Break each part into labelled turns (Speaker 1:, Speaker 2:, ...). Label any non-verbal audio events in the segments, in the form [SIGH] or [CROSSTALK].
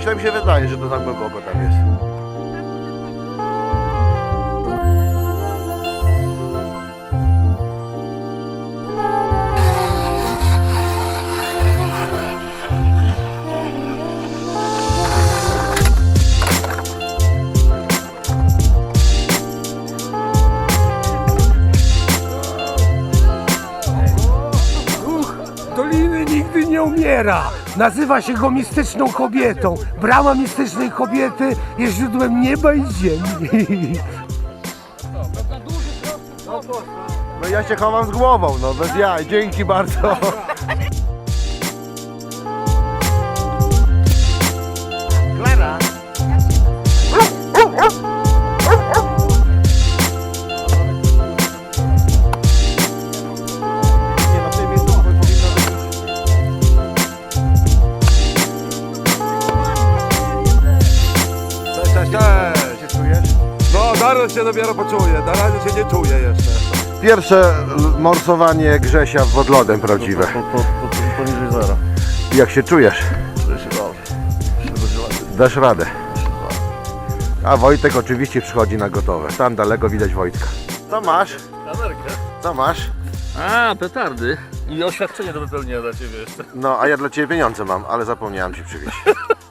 Speaker 1: coś tam się wydaje, że to tak głęboko tam jest.
Speaker 2: Doliny nigdy nie umiera. Nazywa się go mistyczną kobietą. Brama mistycznej kobiety jest źródłem nieba i ziemi.
Speaker 1: No ja się chowam z głową, no bez jaj, dzięki bardzo. Klara.
Speaker 3: Zaraz się dopiero poczuję, na razie się nie czuję jeszcze.
Speaker 1: Pierwsze morsowanie Grzesia pod lodem prawdziwe.
Speaker 3: Poniżej zera.
Speaker 1: Jak się czujesz?
Speaker 3: Czuję się dobrze.
Speaker 1: Dasz radę. A Wojtek oczywiście przychodzi na gotowe. Tam daleko widać Wojtka. Co masz?
Speaker 4: Kamerkę.
Speaker 1: Co masz?
Speaker 4: A, petardy. I oświadczenie do wypełnienia dla Ciebie jeszcze.
Speaker 1: No, a ja dla Ciebie pieniądze mam, ale zapomniałem Ci przywieźć. [LAUGHS]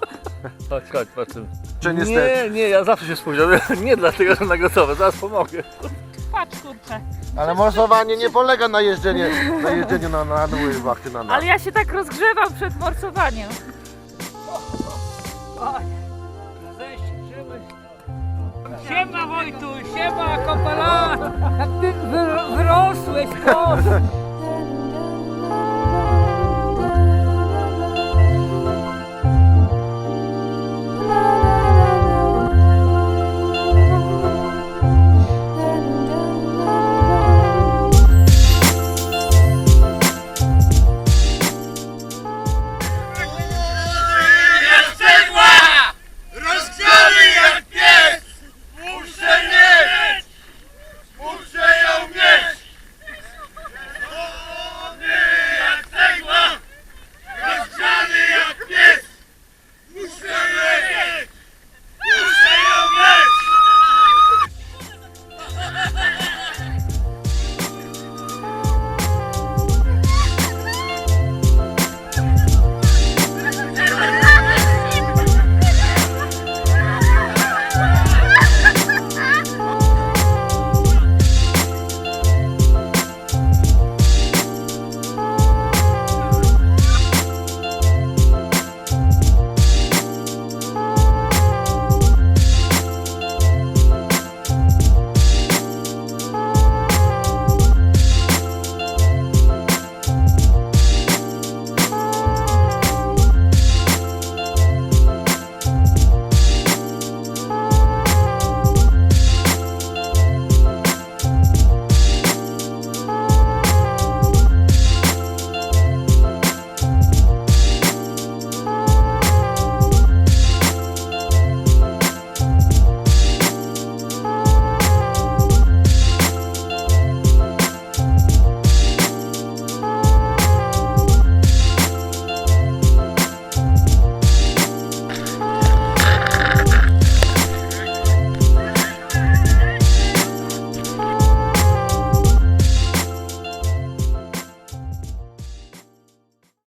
Speaker 4: Chodź, chodź, patrz.
Speaker 1: Czy niestety?
Speaker 4: Nie, nie, ja zawsze się spóźniam. [LAUGHS] Nie dlatego, że na gotowe, zaraz pomogę.
Speaker 5: Patrz kurczę.
Speaker 1: Ale morsowanie nie polega na jeżdżeniu na, jeżdżeniu na, na dół wachty na nas.
Speaker 5: Ale ja się tak rozgrzewam przed morsowaniem. Siema Wojtu, siema Kopala! Jak ty wyrosłeś, to!